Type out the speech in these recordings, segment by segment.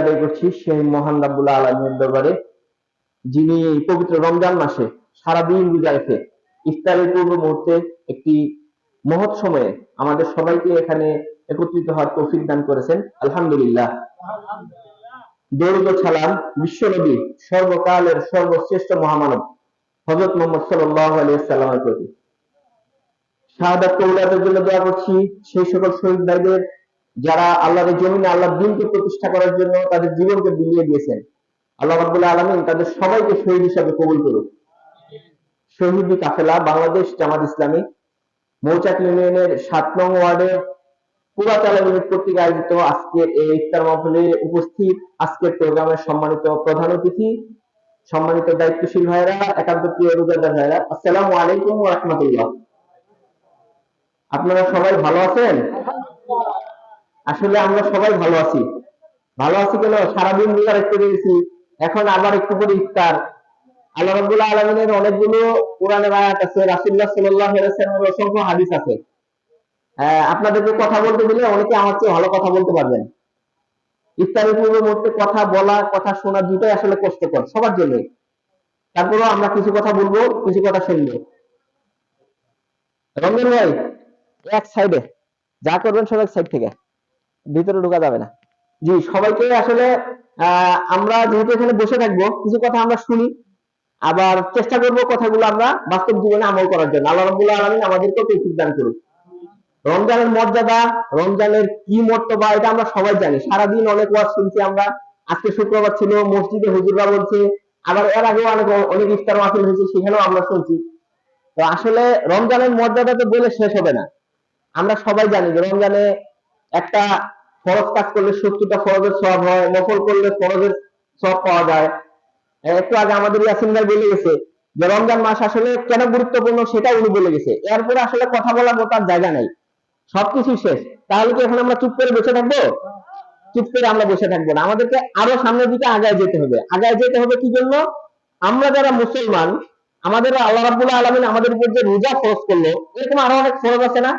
আদায় করছি মহান রাব্বুল দরবারে, যিনি পবিত্র রমজান মাসে রোজা রেখে ইফতারের পূর্ব মুহূর্তে একটি মহৎ সময়ে আমাদের সবাইকে এখানে একত্রিত হওয়ার তৌফিক দান করেছেন। আলহামদুলিল্লাহ। ও সালাম বিশ্বনবী সর্বকালের সর্বশ্রেষ্ঠ মহামানব, হযরত মোহাম্মদ সাল্লাল্লাহু আলাইহি সাল্লামের প্রতি। শাহাদাত কবুলাতের জন্য দোয়া করছি। সেই সকল শহীদ ভাইদের যারা আল্লাহর জমিনে, আল্লাহর দিনকে প্রতিষ্ঠা করার জন্য তাদের জীবনকে বিলিয়ে দিয়েছেন। আল্লাহ রাব্বুল আলামিন তাদের সবাইকে শহীদ হিসাবে কবুল করুন শহীদি কাফেলা, বাংলাদেশ জামাত ইসলামী, মৌচাক ইউনিয়নের সাত নং ওয়ার্ডের পুরাচালা ইউনিট কর্তৃক আয়োজিত আজকের এই ইফতার মাহফিলে উপস্থিত আজকের প্রোগ্রামের সম্মানিত প্রধান অতিথি, সম্মানিত দায়িত্বশীল ভাইরা একান্ত প্রিয় রোজাদার ভাইরা আসসালামু আলাইকুম রাহমাতুল্লাহ। আপনারা সবাই ভালো আছেন? আসলে আমরা সবাই ভালো আছি। ভালো আছি কেন? সারাদিন রোজা রাখতে পেরেছি এখন আবার একটু করে ইফতার। আল্লাহ রাব্বুল আলামিনের অনেকগুলো কোরআনের আয়াত আছে, রাসূলুল্লাহ সাল্লাল্লাহু আলাইহি ওয়াসাল্লামের অসংখ্য হাদিস আছে। আপনাদেরকে কথা বলতে দিলে অনেকে আমার চেয়ে ভালো কথা বলতে পারবেন। ইফতারের পূর্বে মুহূর্তে কথা বলা, কথা শোনা দুটোই আসলে কষ্টকর, সবার জন্য তারপরেও আমরা কিছু কথা বলব, কিছু কথা শুনব। রমজান ভাই এক সাইডে যা করবেন সব এক সাইড থেকে। ভিতরে ঢোকা যাবে না। জি, সবাইকে আসলে আমরা যেহেতু এখানে বসে থাকব, কিছু কথা আমরা শুনি। আবার চেষ্টা করব কথাগুলো আমরা বাস্তব জীবনে আমল করার জন্য। আল্লাহ রাব্বুল আলামিন আমাদেরকে তৌফিক দান করুন রমজানের মর্যাদা, রমজানের কি মর্তবা, এটা আমরা সবাই জানি। সারাদিন অনেক ওয়াজ শুনছি আমরা। আজকে শুক্রবার ছিল, মসজিদে হুজুররা বলছে, আবার এর আগেও অনেক অনেক ইফতার মাহফিল হয়েছে, সেখানেও আমরা শুনছি। তো আসলে রমজানের মর্যাদা তো বলে শেষ হবে না। আমরা সবাই জানি যে রমজানে একটা ফরজ কাজ করলে সত্তরটা ফরজের সব হয়, নফল করলে ফরজের সব পাওয়া যায়। একটু আগে আমাদের ইয়াসিন ভাই বলে গেছে যে রমজান মাস আসলে কেন গুরুত্বপূর্ণ সেটা উনি বলে গেছে। এরপরে আসলে কথা বলার মতো আর জায়গা নাই। সবকিছু শেষ। তাহলে কি এখন আমরা চুপ করে বসে থাকব? চুপ করে আমরা বসে থাকব না। আমাদেরকে আরও সামনের দিকে আগায় যেতে হবে। আগায় যেতে হবে কি জন্য? আমরা যারা মুসলমান আমাদের আল্লাহ রাব্বুল আলামিন আমাদের উপর যে রোজা ফরজ করল, এরকম আরও অনেক ফরজ আছে না?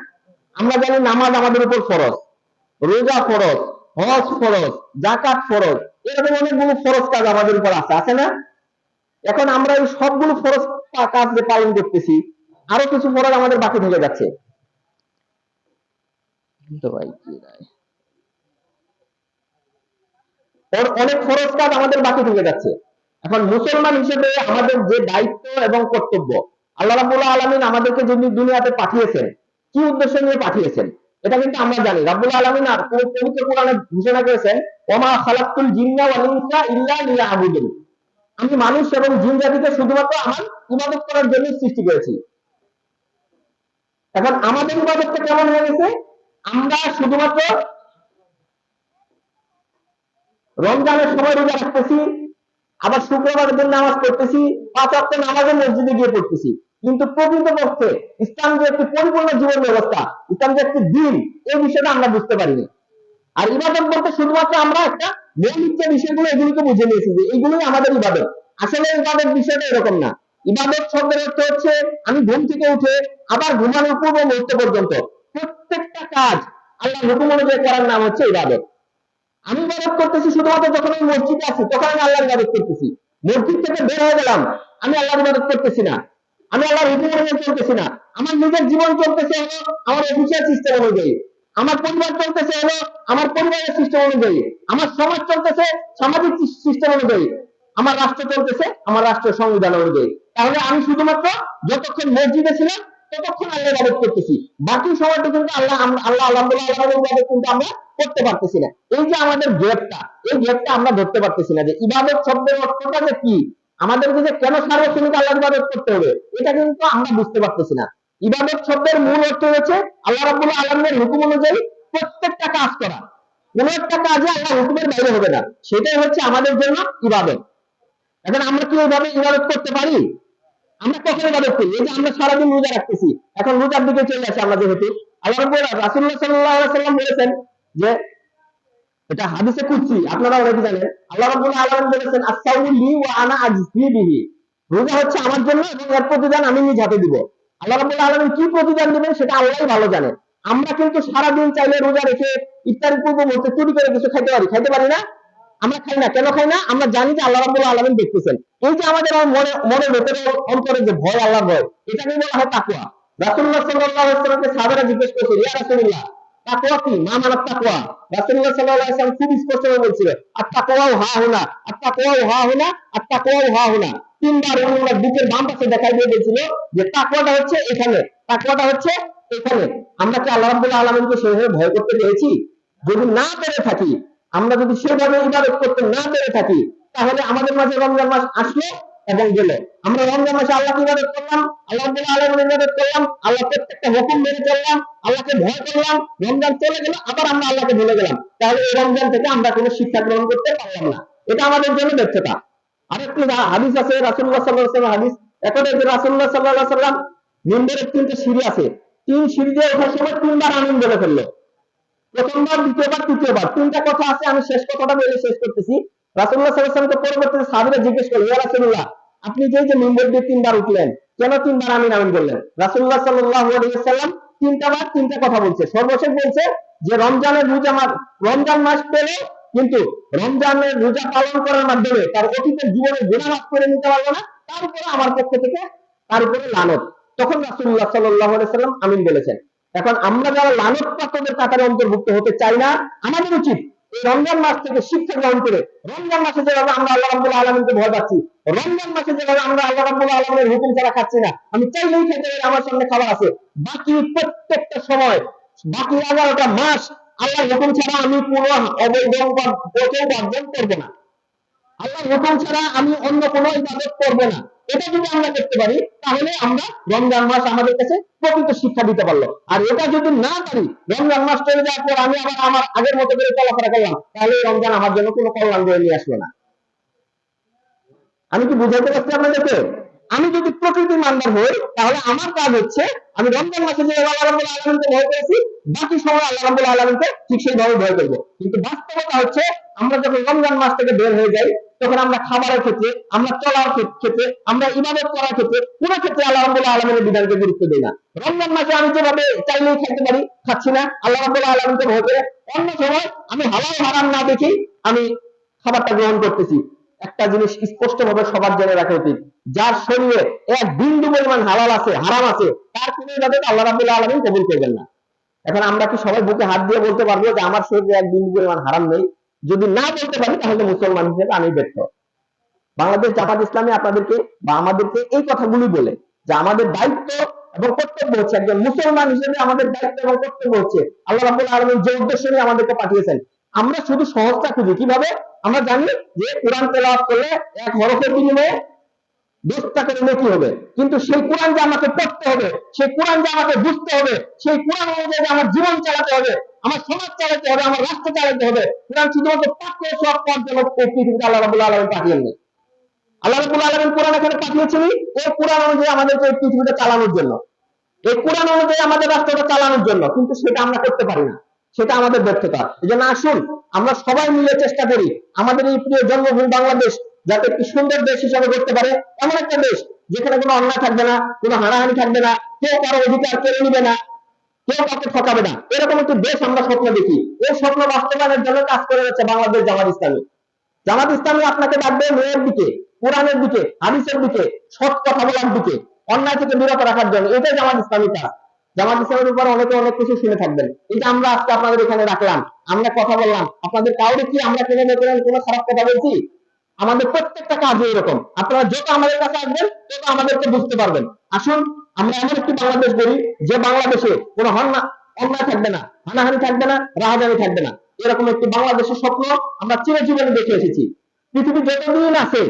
আমরা জানি নামাজ আমাদের উপর ফরজ। রোজা ফরজ, হজ ফরজ জাকাত ফরজ। এরকম অনেকগুলো ফরজ কাজ আমাদের উপর আছে আছে না? এখন আমরা এই সবগুলো ফরজ কাজ যে পালন করতেছি, আরও কিছু ফরজ আমাদের বাকি থেকে যাচ্ছে? ওর অনেক ফরজ কাজ আমাদের বাকি থেকে যাচ্ছে। এখন মুসলমান হিসেবে আমাদের যে দায়িত্ব এবং কর্তব্য, আল্লাহ রাব্বুল আলামিন আমাদেরকে যদি দুনিয়াতে পাঠিয়েছেন কি উদ্দেশ্য নিয়ে পাঠিয়েছেন? এটা কিন্তু আমরা জানি। রাব্বুল আলামিন আর পবিত্র পবিত্র কোরআনে ঘোষণা করেছেন, ওমা খালাকতুল জিন্না ওয়াল ইনসা ইল্লা লিয়াবুদুন। আমি মানুষ এবং জিন জাতিকে শুধুমাত্র আমার ইবাদত করার জন্য সৃষ্টি করেছি। এখন আমাদের ইবাদতটা কেমন হয়ে গেছে? আমরা শুধুমাত্র রমজানের সময় রোজা রাখতেছি, আবার শুক্রবারের দিন নামাজ পড়তেছি, পাঁচ অক্ট নামাজের মসজিদে গিয়ে পড়তেছি। কিন্তু প্রকৃতপক্ষে ইসলাম যে একটি পরিপূর্ণ জীবন ব্যবস্থা, ইসলাম যে একটি দিন, এই বিষয়টা আমরা বুঝতে পারিনি। আর ইবাদত বলতে শুধুমাত্র আমরা একটা মৌলিক বিষয়গুলো, এগুলোকে বুঝে নিয়েছি যে এইগুলোই আমাদের ইবাদত। আসলে ইবাদত বিষয়টা এরকম না। ইবাদত শব্দের অর্থ হচ্ছে, আমি ঘুম থেকে উঠে আবার ঘুমানোর পূর্ব মুহূর্ত পর্যন্ত প্রত্যেকটা কাজ আল্লাহ হুকুম অনুযায়ী করার নাম হচ্ছে ইবাদত। আমি ইবাদত করতেছি শুধুমাত্র যখন আমি মসজিদে আছি, তখন আমি আল্লাহর ইবাদত করতেছি। মসজিদ থেকে বের হয়ে গেলাম, আমি আল্লাহর ইবাদত করতেছি না। আমি আল্লাহর হুকুম অনুযায়ী চলতেছি না। আমার নিজের জীবন চলতেছে হলো আমার অফিসিয়াল সিস্টেম অনুযায়ী। আমার পরিবার চলতেছে হলো আমার পরিবারের সিস্টেম অনুযায়ী। আমার সমাজ চলতেছে সামাজিক সিস্টেম অনুযায়ী। আমার রাষ্ট্র চলতেছে আমার রাষ্ট্রের সংবিধান অনুযায়ী। তাহলে আমি শুধুমাত্র যতক্ষণ মসজিদে ছিলাম, ততক্ষণ আল্লাহ ইবাদত করতেছি। বাকি সময়টা কিন্তু আল্লাহ আল্লাহ আলহামদুলিল্লাহ আল্লাহর ইবাদত কিন্তু আমরা করতে পারতেছি না। এই যে আমাদের গ্যাপটা এই গ্যাপটা আমরা ধরতে পারতেছি না যে ইবাদত শব্দের অর্থটা যে কি? আমাদেরকে যে কেন সার্বক্ষণিক আল্লাহ ইবাদত করতে হবে, এটা কিন্তু আমরা বুঝতে পারতেছি না। ইবাদত শব্দের মূল অর্থ হচ্ছে আল্লাহ রাব্বুল আলামিনের হুকুম অনুযায়ী প্রত্যেকটা কাজ করা। কোন একটা কাজে আল্লাহ হুকুমের বাইরে হবে না, সেটাই হচ্ছে আমাদের জন্য ইবাদত। এখন আমরা কি ওইভাবে ইবাদত করতে পারি? আমরা কখন ইবাদত করি? এই যে আমরা সারাদিন রোজা রাখতেছি, এখন রোজার দিকে চলে আসে আমরা যেহেতু। আল্লাহ রাব্বুল রাসূলুল্লাহ সাল্লাল্লাহু আলাইহি সাল্লাম বলেছেন যে এটা হাদিসে কুদসি, আপনারা অনেকে জানেন। আল্লাহ রাব্বুল আলামিন বলেছেন, আস-সাউমু লি ওয়া আনা আজজি বিহি। রোজা হচ্ছে আমার জন্য এবং এর প্রতিদান আমি নিজ হাতে দিব। আল্লাহ রাব্বুল আলামিন কি প্রতিদান দিবেন সেটা আল্লাহই ভালো জানেন আমরা কিন্তু সারাদিন চাইলে রোজা রেখে ইফতারের পূর্ব মুহূর্তে চুরি করে কিছু খাইতে পারি খাইতে পারি না? আমরা খাই না, কেন খাই না? আমরা জানি যে আল্লাহ রাব্বুল আলামিন দেখতেছেন। এই যে আমাদের মনে মনের ভেতরে অন্তরে যে ভয় আল্লাহ ভয় এটাকে বলা হয় তাকওয়া। রাসূলুল্লাহ সাল্লাল্লাহু আলাইহি ওয়াসাল্লামকে সাহাবারা জিজ্ঞেস করেছে, ইয়া রাসূলুল্লাহ তাকওয়া কি? মা মানাত তাকওয়া। রাসূলুল্লাহ সাল্লাল্লাহু আলাইহি খুব স্পষ্ট ভাবে বলছিলেন, আর তাকওয়াও হা হুনা, আর তাকওয়াও হা হুনা, আর তাকওয়াও হা হুনা। তিনবার ওনার বুকের বাম পাশে দেখাই দিয়ে বলছিল যে তাকওয়াটা হচ্ছে এখানে, তাকওয়াটা হচ্ছে এখানে। আমরা কি আল্লাহ রাব্বুল আলামিনকে সেভাবে ভয় করতে পেরেছি? যদি না পেরে থাকি, আমরা যদি সেভাবে ইবাদত করতে না পেরে থাকি, তাহলে আমাদের মাঝে রমজান মাস আসলো এবং গেল। আমরা রমজান মাসে আল্লাহকে ইবাদত করলাম আল্লাহ আলামিনের ইবাদত করলাম, আল্লাহ প্রত্যেকটা হুকুম মেনে চললাম, আল্লাহকে ভয় করলাম, রমজান চলে গেল, আবার আমরা আল্লাহকে ভুলে গেলাম। তাহলে এই রমজান থেকে আমরা কোনো শিক্ষা গ্রহণ করতে পারলাম না। এটা আমাদের জন্য ব্যর্থতা। আরেকটি রা- হাদিস আছে, রাসূলুল্লাহ সাল্লাল্লাহু আলাইহি ওয়াসাল্লাম হাদিস। একটা যে রাসূলুল্লাহ সাল্লাল্লাহু আলাইহি ওয়াসাল্লাম মিম্বরের তিনটে সিঁড়ি আছে। তিন সিঁড়ি দিয়ে ওঠার সময় তিনবার আমিন বলে ফেলল। প্রথমবার, দ্বিতীয়বার, তৃতীয়বার। তিনটা কথা আছে, আমি শেষ কথাটা বলে শেষ করতেছি। রাসূলুল্লাহ সাল্লাল্লাহু আলাইহি ওয়াসাল্লামকে পরবর্তীতে সাহাবীরা জিজ্ঞেস করলেন ইয়া রাসূলুল্লাহ আপনি যে যে মিম্বর দিয়ে তিনবার উঠলেন, কেন তিনবার আমিন আমিন বললেন আলাইহি ওয়াসাল্লাম তিনটা বার তিনটা কথা বলছে। সর্বশেষ বলছে যে, রমজানের রোজা মাস, রমজান মাস পেলে কিন্তু রমজানের রোজা পালন করার মাধ্যমে তার অতীতের জীবনে গুনাহ মাফ করে নিতে পারব না, তার উপরে আমার পক্ষ থেকে তার উপরে লানত। তখন রাসুল্লাহ আলাইহি সাল্লাম আমিন বলেছেন। এখন আমরা যারা লানত প্রাপ্তদের কাতারে অন্তর্ভুক্ত হতে চাই না, আমাদের উচিত রমজান মাস থেকে শিক্ষা গ্রহণ করে রমজান মাসে যেভাবে আমরা আল্লাহ রাবুল আলমকে ভয় পাচ্ছি, রমজান মাসে যেভাবে আমরা আল্লাহ রাবুল আলমের হুকুম ছাড়া খাচ্ছি না, আমি চাইলেই খেতে পারি, আমার সামনে খাবার আছে। বাকি প্রত্যেকটা সময়, বাকি এগারোটা মাস আল্লাহর হুকুম ছাড়া আমি কোনো অবৈধ বর্জন করব না। আল্লাহর হুকুম ছাড়া আমি অন্য কোনো ইবাদত করব না। এটা যদি আমরা করতে পারি, তাহলে আমরা রমজান মাস আমাদের কাছে প্রকৃত শিক্ষা দিতে পারল। আর এটা যদি না পারি রমজান মাস চলে যাওয়ার পর আমি আবার আমার আগের মতো করে চলাফেরা করলাম, তাহলে রমজান আমার জন্য কোনো কল্যাণ বয়ে নিয়ে আসলো না। আমি কি বুঝাইতে পারছি আপনাদেরকে? আমি যদি প্রকৃতি মান্দার হই, তাহলে আমার কাজ হচ্ছে, আমি রমজান মাসে যে আল্লাহ রাব্বুল ভয় করেছি, বাকি সময় আল্লাহ আলামিনকে ঠিক সেইভাবে ভয় করব। কিন্তু বাস্তবতা হচ্ছে, আমরা যখন রমজান মাস থেকে বের হয়ে যাই তখন আমরা খাবারের ক্ষেত্রে, আমরা চলার ক্ষেত্রে, আমরা ইবাদত করার ক্ষেত্রে কোনো ক্ষেত্রে আল্লাহ রাব্বুল আলামিনের বিধানকে গুরুত্ব দিই না। রমজান মাসে আমি যেভাবে চাইলেই খাইতে পারি, খাচ্ছি না, আল্লাহ রাব্বুল আলামিনকে ভয় করে অন্য সময় আমি হালাল হারাম না দেখি আমি খাবারটা গ্রহণ করতেছি। একটা জিনিস স্পষ্ট ভাবে সবার জেনে রাখা উচিত, যার শরীরে এক বিন্দু পরিমাণ হালাল আছে, হারাম আছে, তার কোনো ইবাদত আল্লাহ রাব্বুল আলামিন কবুল করবেন না। এখন আমরা কি সবাই বুকে হাত দিয়ে বলতে পারব যে আমার শরীরে এক বিন্দু পরিমাণ হারাম নেই? যদি না বলতে পারি, তাহলে মুসলমান হিসেবে আমি ব্যর্থ। বাংলাদেশ জামাত ইসলামী আপনাদেরকে বা আমাদেরকে এই কথাগুলি বলে যে আমাদের দায়িত্ব এবং কর্তব্য হচ্ছে একজন মুসলমান হিসেবে আমাদের দায়িত্ব এবং কর্তব্য হচ্ছে আল্লাহ রাবুল আলামিন যে উদ্দেশ্য নিয়ে আমাদেরকে পাঠিয়েছেন। আমরা শুধু সহজটা খুঁজি। কীভাবে? আমরা জানি যে কোরআন তেলাওয়াত করলে এক হরফের বিনিময়ে হবে। কিন্তু সেই কোরআন যে আমাকে পড়তে হবে, সেই কোরআন যে আমাকে বুঝতে হবে, সেই কোরআন অনুযায়ী আমার জীবন চালাতে হবে, আমার সমাজ চালাতে হবে, আমার রাষ্ট্র চালাতে হবে, কোরআন শুধুমাত্র পাঠ করে সব পথ যেন পৃথিবীতে আল্লাহ পাঠিয়েননি। আল্লাহ আলমিন কোরআন এখানে পাঠিয়েছেন কোরআন অনুযায়ী আমাদেরকে এই পৃথিবীটা চালানোর জন্য। এই কোরআন অনুযায়ী আমাদের রাষ্ট্রটা চালানোর জন্য, কিন্তু সেটা আমরা করতে পারি না। সেটা আমাদের ব্যর্থতা। এই জন্য আসুন, আমরা সবাই মিলে চেষ্টা করি, আমাদের এই প্রিয় জন্মভূমি বাংলাদেশ যাতে একটি সুন্দর দেশ হিসাবে করতে পারে। এমন একটা দেশ যেখানে কোনো অন্যায় থাকবে না, কোনো হানাহানি থাকবে না, কেউ কারও অধিকার কেড়ে নিবে না, কেউ কাউকে ঠকাবে না। এরকম একটি দেশ আমরা স্বপ্ন দেখি। এই স্বপ্ন বাস্তবায়নের জন্য কাজ করে যাচ্ছে বাংলাদেশ জামাত ইসলামী। জামাত ইসলামী আপনাকে ডাকবে মেয়ের দিকে, কোরআনের দিকে, হাদিসের দিকে, সৎ কথা বলার দিকে, অন্যায় থেকে বিরত রাখার জন্য। এটাই জামাত ইসলামী কাজ। জামাত ইসলামের উপর অনেকে অনেক কিছু শুনে থাকবেন। এটা আমরা আজকে আপনাদের এখানে রাখলাম, আমরা কথা বললাম। আপনাদের কাউরে কি আমরা কোনো কোনো খারাপ কথা বলছি? আমাদের প্রত্যেকটা কাজ এরকম। আপনারা যত আমাদের কাছে আসবেন তত আমাদেরকে বুঝতে পারবেন। আসুন, আমরা এমন একটি বাংলাদেশ গড়ি, যে বাংলাদেশে কোনো অন্যায় থাকবে না, হানাহানি থাকবে না, রাহাজানি থাকবে না। এরকম একটি বাংলাদেশের স্বপ্ন আমরা চিরজীবনে দেখে এসেছি। পৃথিবী যতদিন আছে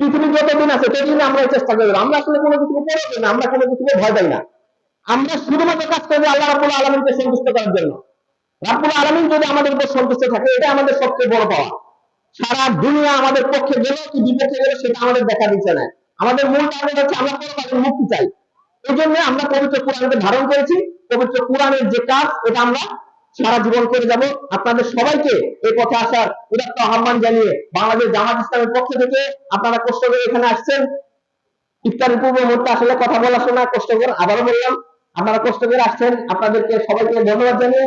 পৃথিবী যতদিন আছে, ততদিন আমরা চেষ্টা করব। আমরা আসলে কোনো কিছুকে পড়ে করি না, আমরা কোনো কিছুকে ভয় পাই না। আমরা শুধুমাত্র কাজ করব আল্লাহ রাবুল আলমিনকে সন্তুষ্ট করার জন্য। রাব্বুল আলামিন যদি আমাদের উপর সন্তুষ্ট থাকে, এটা আমাদের সবচেয়ে বড় পাওয়া। সারা দুনিয়া আমাদের পক্ষে গেল কি বিপক্ষে গেল সেটা আমাদের দেখা দিচ্ছে না। আমাদের মূল টার্গেট হচ্ছে আমরা পরকালের মুক্তি চাই? এই জন্য আমরা পবিত্র কোরআনকে ধারণ করেছি। পবিত্র কোরআনের যে কাজ, এটা আমরা সারা জীবন করে যাব। আপনাদের সবাইকে এই পথে আসার উদাত্ত আহ্বান জানিয়ে বাংলাদেশ জামাত ইসলামের পক্ষ থেকে আপনারা কষ্ট করে এখানে আসছেন। ইফতারের পূর্ব মুহূর্তে আসলে কথা বলার সময় কষ্ট করে আবারও বললাম, আপনারা কষ্ট করে আসছেন। আপনাদেরকে সবাইকে ধন্যবাদ জানিয়ে